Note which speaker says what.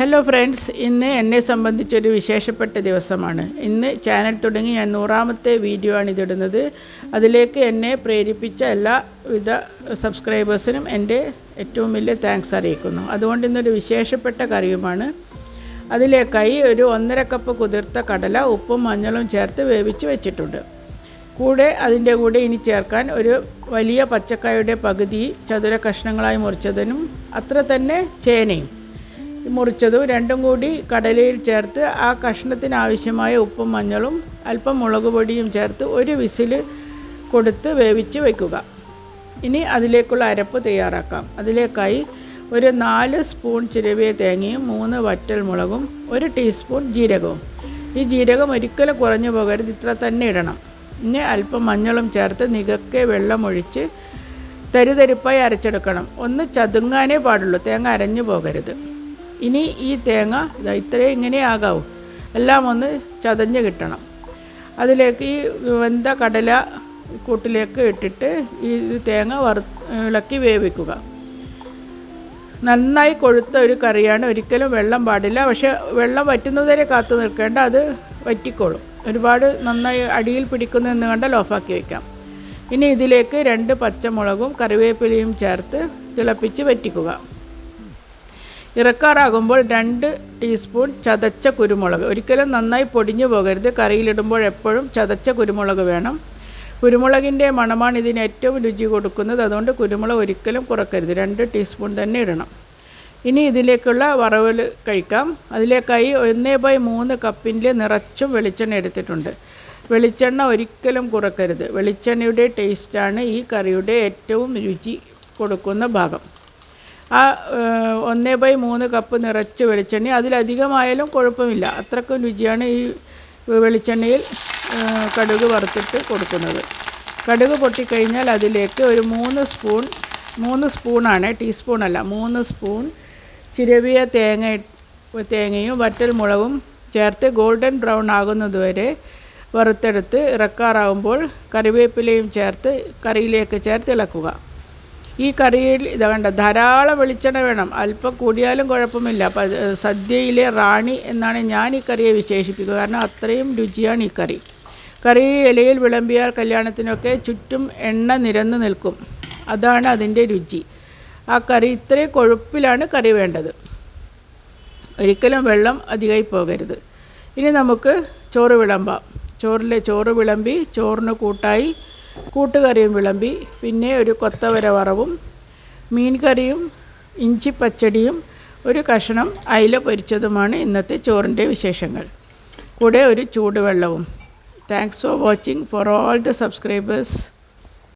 Speaker 1: Hello friends ഇന്ന് എന്നെ സംബന്ധിച്ചൊരു വിശേഷപ്പെട്ട ദിവസമാണ്. ഇന്ന് ചാനൽ തുടങ്ങി ഞാൻ നൂറാമത്തെ വീഡിയോ ആണ് ഇതിടുന്നത്. അതിലേക്ക് എന്നെ പ്രേരിപ്പിച്ച എല്ലാ എല്ലാവിധ സബ്സ്ക്രൈബേഴ്സിനും എന്റെ ഏറ്റവും വലിയ താങ്ക്സ് അറിയിക്കുന്നു. അതുകൊണ്ട് ഇന്നൊരു വിശേഷപ്പെട്ട കറിയുമാണ് അതിലേക്കായി ഒരു ഒന്നര കപ്പ് കുതിർത്ത കടല ഉപ്പും മഞ്ഞളും ചേർത്ത് വേവിച്ച് വെച്ചിട്ടുണ്ട്. കൂടെ അതിന്റെ കൂടെ ഇനി ചേർക്കാൻ ഒരു വലിയ പച്ചക്കായയുടെ പകുതി ചതുര കഷ്ണങ്ങളായി മുറിച്ചതിനും അത്ര തന്നെ ചേനയും. മുറിച്ചതും രണ്ടും കൂടി കടലയിൽ ചേർത്ത് ആ കഷ്ണത്തിനാവശ്യമായ ഉപ്പും മഞ്ഞളും അല്പം മുളക് പൊടിയും ചേർത്ത് ഒരു വിസിൽ കൊടുത്ത് വേവിച്ച് വയ്ക്കുക ഇനി അതിലേക്കുള്ള അരപ്പ് തയ്യാറാക്കാം. അതിലേക്കായി ഒരു നാല് സ്പൂൺ ചിരവിയ തേങ്ങയും മൂന്ന് വറ്റൽ മുളകും ഒരു ടീസ്പൂൺ ജീരകവും. ഈ ജീരകം ഒരിക്കലും കുറഞ്ഞു പോകരുത് ഇത്ര തന്നെ ഇടണം. ഇനി അല്പം മഞ്ഞളും ചേർത്ത് നികക്കെ വെള്ളമൊഴിച്ച് തരിതരിപ്പായി അരച്ചെടുക്കണം. ഒന്ന് ചതുങ്ങാനേ പാടുള്ളൂ തേങ്ങ അരഞ്ഞു പോകരുത്. ഇനി ഈ തേങ്ങ ഇതാ ഇത്രയും ഇങ്ങനെ ആകാവൂ. എല്ലാം ഒന്ന് ചതഞ്ഞ് കിട്ടണം. അതിലേക്ക് ഈ വെന്ത കടല കൂട്ടിലേക്ക് ഇട്ടിട്ട് ഈ തേങ്ങ വറു ഇളക്കി വേവിക്കുക. നന്നായി കൊഴുത്ത ഒരു കറിയാണ്. ഒരിക്കലും വെള്ളം പാടില്ല. പക്ഷേ വെള്ളം വറ്റുന്നതുവരെ കാത്തു നിൽക്കേണ്ട അത് വറ്റിക്കോളും. ഒരുപാട് നന്നായി അടിയിൽ പിടിക്കുന്നതെന്ന് കണ്ടാൽ ഓഫാക്കി വയ്ക്കാം ഇനി ഇതിലേക്ക് രണ്ട് പച്ചമുളകും കറിവേപ്പിലയും ചേർത്ത് തിളപ്പിച്ച് വറ്റിക്കുക. ഇറക്കാറാകുമ്പോൾ രണ്ട് ടീസ്പൂൺ ചതച്ച കുരുമുളക്. ഒരിക്കലും നന്നായി പൊടിഞ്ഞു പോകരുത്. കറിയിലിടുമ്പോൾ എപ്പോഴും ചതച്ച കുരുമുളക് വേണം. കുരുമുളകിന്റെ മണമാണ് ഇതിന് ഏറ്റവും രുചി കൊടുക്കുന്നത്. അതുകൊണ്ട് കുരുമുളക് ഒരിക്കലും കുറക്കരുത്. രണ്ട് ടീസ്പൂൺ തന്നെ ഇടണം. ഇനി ഇതിലേക്കുള്ള വറവൽ കഴിക്കാം. അതിലേക്കായി ഒന്നേ ബൈ മൂന്ന് കപ്പിന്റെ നിറച്ചും വെളിച്ചെണ്ണ എടുത്തിട്ടുണ്ട്. വെളിച്ചെണ്ണ ഒരിക്കലും കുറക്കരുത്. വെളിച്ചെണ്ണയുടെ ടേസ്റ്റാണ് ഈ കറിയുടെ ഏറ്റവും രുചി കൊടുക്കുന്ന ഭാഗം. ആ ഒന്നേ ബൈ മൂന്ന് കപ്പ് നിറച്ച് വെളിച്ചെണ്ണ. അതിലധികമായാലും കുഴപ്പമില്ല. അത്രക്കും രുചിയാണ് ഈ വെളിച്ചെണ്ണയിൽ കടുക് വറുത്തിട്ട് കൊടുക്കുന്നത്. കടുക് പൊട്ടിക്കഴിഞ്ഞാൽ അതിലേക്ക് ഒരു മൂന്ന് സ്പൂൺ മൂന്ന് സ്പൂണാണ് ടീസ്പൂണല്ല മൂന്ന് സ്പൂൺ ചിരവിയ തേങ്ങ തേങ്ങയും വറ്റൽ മുളകും ചേർത്ത് ഗോൾഡൻ ബ്രൗൺ ആകുന്നതുവരെ വറുത്തെടുത്ത് ഇറക്കാറാകുമ്പോൾ കറിവേപ്പിലയും ചേർത്ത് കറിയിലേക്ക് ചേർത്ത് ഇളക്കുക. ഈ കറിയിൽ ഇത് വേണ്ട ധാരാളം വെളിച്ചെണ്ണ വേണം. അല്പം കൂടിയാലും കുഴപ്പമില്ല. സദ്യയിലെ റാണി എന്നാണ് ഞാൻ ഈ കറിയെ വിശേഷിപ്പിക്കുക. കാരണം അത്രയും രുചിയാണ് ഈ കറി. കറി ഇലയിൽ വിളമ്പിയാൽ കല്യാണത്തിനൊക്കെ ചുറ്റും എണ്ണ നിരന്ന് നിൽക്കും. അതാണ് അതിന്റെ രുചി. ആ കറി ഇത്രയും കൊഴുപ്പിലാണ് കറി വേണ്ടത്. ഒരിക്കലും വെള്ളം അധികമായി പോകരുത്. ഇനി നമുക്ക് ചോറ് വിളമ്പാം. ചോറിലെ ചോറ് വിളമ്പി ചോറിന് കൂട്ടായി കൂട്ടുകറിയും വിളമ്പി പിന്നെ ഒരു കൊത്തവര വറവും മീൻ കറിയും ഇഞ്ചി പച്ചടിയും ഒരു കഷണം അയില പൊരിച്ചതുമാണ് ഇന്നത്തെ ചോറിന്റെ വിശേഷങ്ങൾ. കൂടെ ഒരു ചൂടുവെള്ളവും. Thanks for watching for all the subscribers